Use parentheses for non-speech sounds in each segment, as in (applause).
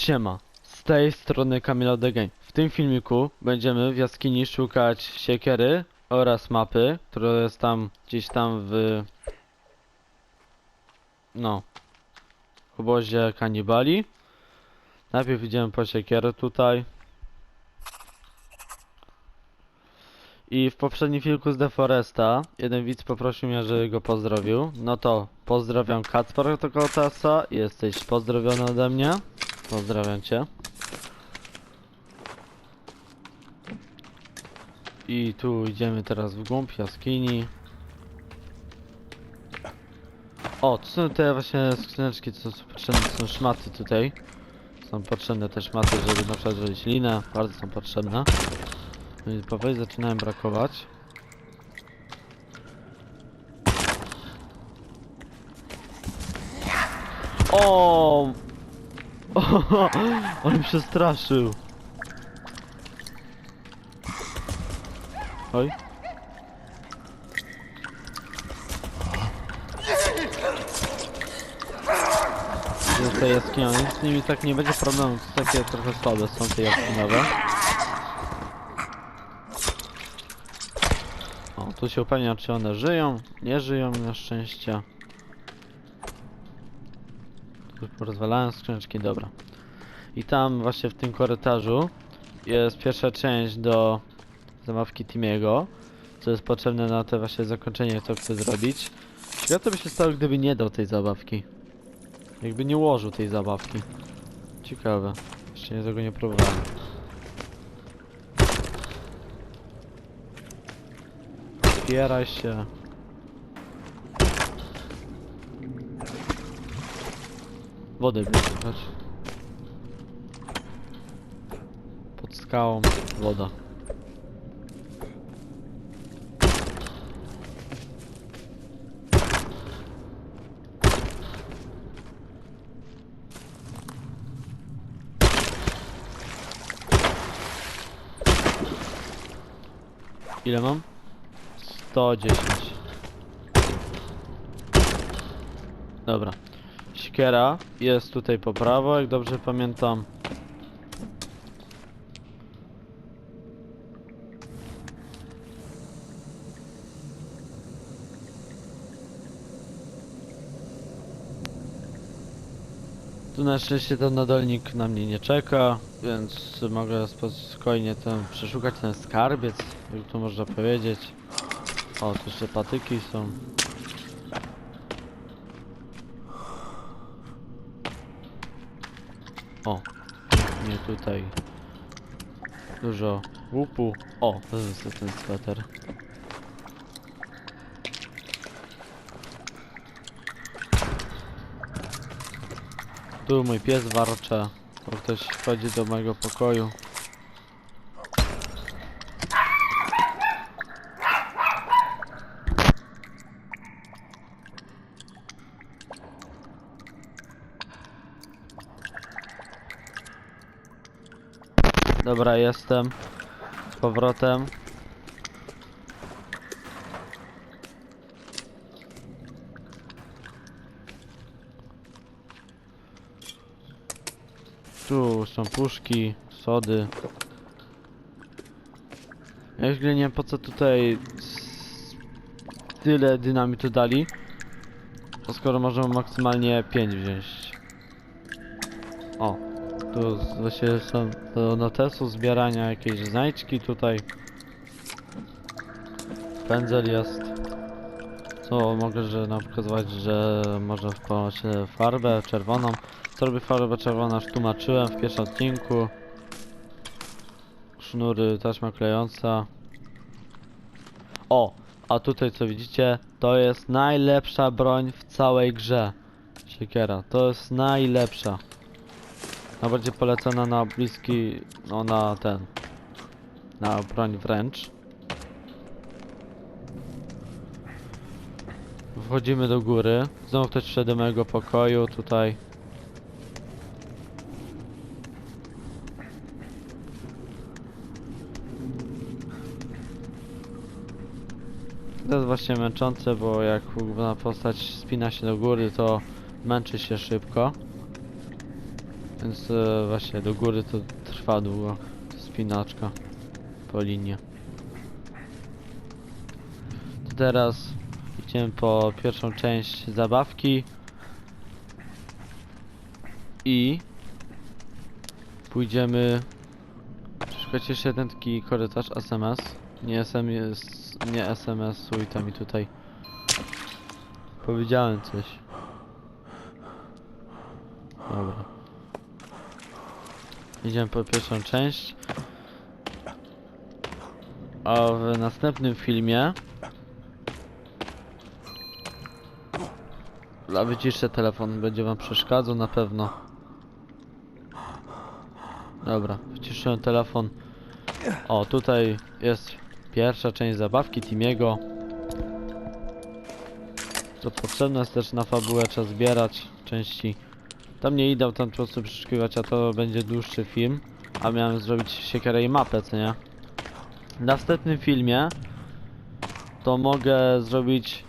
Siema, z tej strony Kamil The Game. W tym filmiku będziemy w jaskini szukać siekiery oraz mapy, która jest tam gdzieś tam w... No... W obozie kanibali. Najpierw idziemy po siekierę tutaj. I w poprzednim filmiku z Deforesta jeden widz poprosił mnie, żeby go pozdrowił. No to pozdrawiam Kacpar Kotasa, jesteś pozdrowiony ode mnie. Pozdrawiam cię. I tu idziemy teraz w głąb jaskini. O, tu są te właśnie skrzyneczki, co są potrzebne, to są szmaty tutaj. Są potrzebne te szmaty, żeby na przykład zrobić linę, bardzo są potrzebne. No i powoli zaczynają brakować. O! (laughs) On mnie przestraszył. Oj. Z tej jaskini, z nimi tak nie będzie problemu, to takie trochę słabe są te jaskiniowe. O, tu się upewnia, czy one żyją, nie żyją na szczęście. Porozwalałem skrzyneczki, dobra. I tam właśnie w tym korytarzu jest pierwsza część do zamawki Timiego, co jest potrzebne na to właśnie zakończenie, co chcę zrobić. Ciekawe co by się stało, gdyby nie dał tej zabawki. Jakby nie ułożył tej zabawki. Ciekawe. Jeszcze nie tego nie próbowałem. Otwieraj się. Wodę bierz. Pod skałą woda. Ile mam? 110. Dobra. Siekiera jest tutaj po prawo, jak dobrze pamiętam. Tu na szczęście ten nadolnik na mnie nie czeka, więc mogę spokojnie ten, przeszukać ten skarbiec, jak to można powiedzieć. O, tu jeszcze patyki są. O, nie tutaj. Dużo łupu. O, to jest ten sweter. Tu mój pies warcze. To ktoś wchodzi do mojego pokoju. Dobra, jestem. Z powrotem. Tu są puszki, sody. Ja już nie wiem po co tutaj tyle dynamitu dali. Skoro możemy maksymalnie 5 wziąć. Tu właśnie są do notesu zbierania jakieś znajdźki tutaj. Pędzel jest. Co mogę, że nam pokazywać, że można wpłynąć farbę czerwoną. Co robi farbę czerwoną, już tłumaczyłem w pierwszym odcinku. Sznury, taśma klejąca. O, a tutaj co widzicie, to jest najlepsza broń w całej grze. Siekiera, to jest najlepsza. Najbardziej polecona na bliski, no na ten, na broń wręcz. Wchodzimy do góry. Znowu ktoś wszedł do mojego pokoju tutaj. To jest właśnie męczące, bo jak główna postać spina się do góry, to męczy się szybko. Więc e, właśnie do góry to trwa długo. Spinaczka po linie. To teraz idziemy po pierwszą część zabawki. I pójdziemy szukać jeszcze jeden taki korytarz SMS. Nie SMS, nie SMS-uj tam i tutaj. Powiedziałem coś. Dobra. Idziemy po pierwszą część. A w następnym filmie Dla wyciszę telefon, będzie wam przeszkadzał na pewno. Dobra, wyciszyłem telefon. O, tutaj jest pierwsza część zabawki Timiego. Co potrzebne jest też na fabułę, trzeba zbierać części. Tam nie idę tam po prostu przeszukiwać, a to będzie dłuższy film. A miałem zrobić siekierę i mapę, co nie? W następnym filmie to mogę zrobić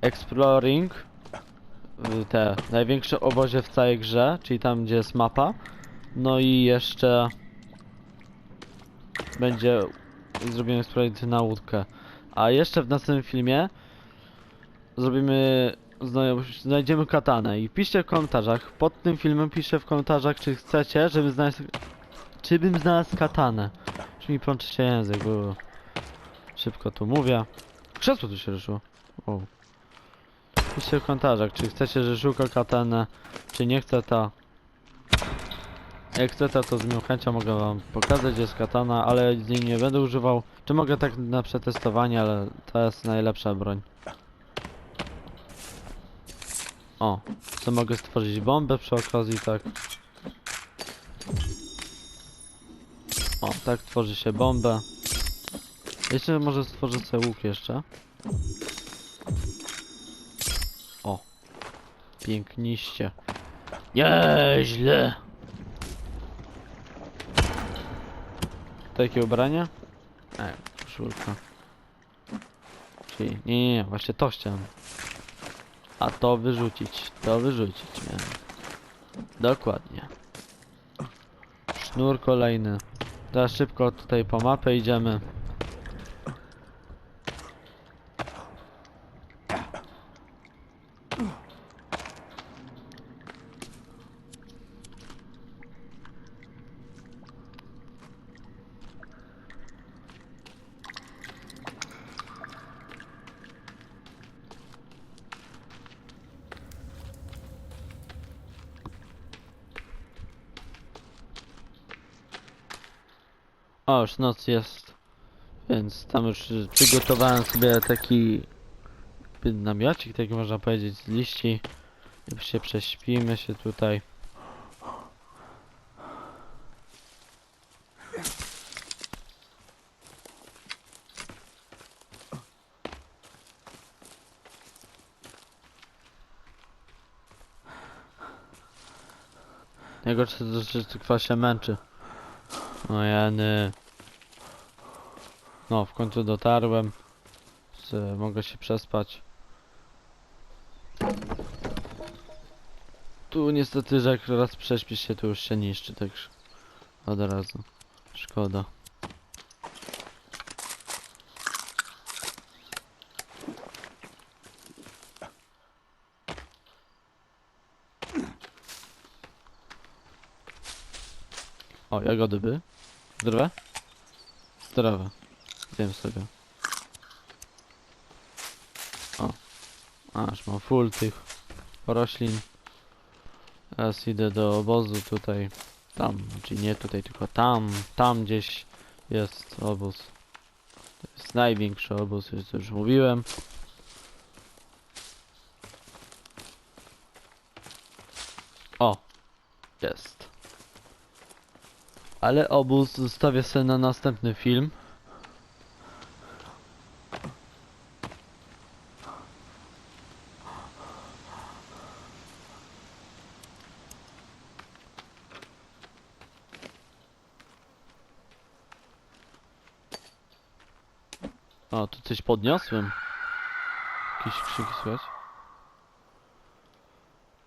exploring y, te największe obozie w całej grze, czyli tam gdzie jest mapa. No i jeszcze będzie zrobimy exploring na łódkę. A jeszcze w następnym filmie zrobimy znajdziemy katanę i piszcie w komentarzach. Pod tym filmem piszcie w komentarzach, czy chcecie, żeby znaleźć czy bym znalazł katanę. Czy mi plączy się język, bo szybko tu mówię. Krzesło tu się ruszyło. Wow. Piszcie w komentarzach, czy chcecie, że szuka katanę, czy nie chce ta. Jak chcecie, to z miłą chęcią mogę wam pokazać, gdzie jest katana, ale z niej nie będę używał. Czy mogę tak na przetestowanie, ale to jest najlepsza broń. O, co mogę stworzyć bombę przy okazji, tak. O, tak tworzy się bombę. Jeszcze może stworzę sobie łuk jeszcze. O. Piękniście. Nieźle. Takie ubranie? E, koszulka. Czyli, nie, nie, nie, właśnie to chciałem. A to wyrzucić, to wyrzucić miałem. Dokładnie. Sznur kolejny. Teraz szybko tutaj po mapę idziemy. O, już noc jest. Więc tam już y, przygotowałem sobie taki namiocik, tak można powiedzieć, z liści. I się prześpimy się tutaj. Najgorsze to, że tylko się męczy. O jany. No, w końcu dotarłem. Mogę się przespać. Tu niestety, że jak raz prześpisz się, to już się niszczy, także od razu. Szkoda. O, jagody by. Zdrowe? Zdrowe. Wiem sobie. O. Aż mam full tych roślin. Teraz idę do obozu tutaj. Tam, czyli nie tutaj, tylko tam. Tam gdzieś jest obóz. To jest największy obóz, już- już mówiłem. O! Jest. Ale obóz zostawię sobie na następny film. O, tu coś podniosłem. Jakieś krzyki słychać.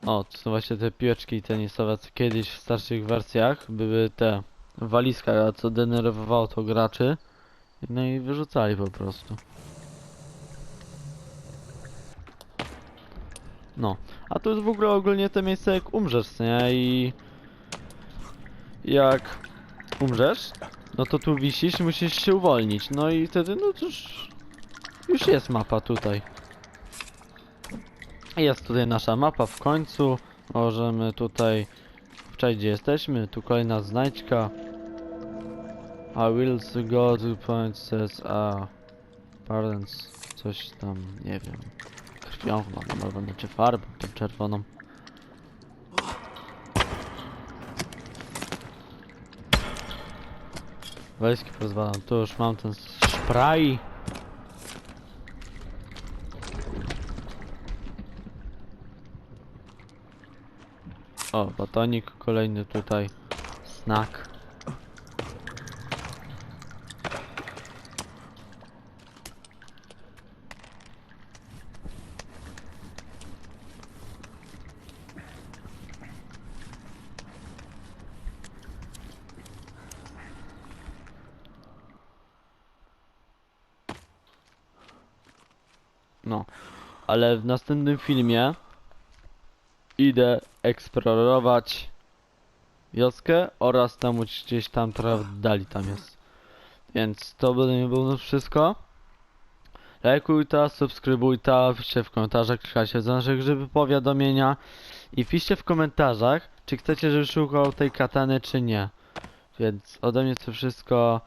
O, to są właśnie te piłeczki tenisowe, co kiedyś w starszych wersjach były te walizka, a co denerwowało to graczy. No i wyrzucali po prostu. No, a tu jest w ogóle ogólnie to miejsce jak umrzesz, nie? I jak umrzesz, no to tu wisisz musisz się uwolnić. No i wtedy, no to już, jest mapa tutaj. Jest tutaj nasza mapa w końcu. Możemy tutaj wczoraj gdzie jesteśmy. Tu kolejna znajdźka. I will go to says a parents coś tam, nie wiem. Krwią chyba, albo znaczy farbą, tą czerwoną. Wejski pozwalam, tu już mam ten spray. O, batonik kolejny tutaj. Snack. No, ale w następnym filmie idę eksplorować wioskę oraz tam gdzieś tam trochę dali tam jest. Więc to by nie było wszystko. Lajkuj ta, subskrybuj ta, piszcie w komentarzach, czekajcie za nasze grzyby powiadomienia i piszcie w komentarzach, czy chcecie, żeby szukał tej katany, czy nie. Więc ode mnie to wszystko.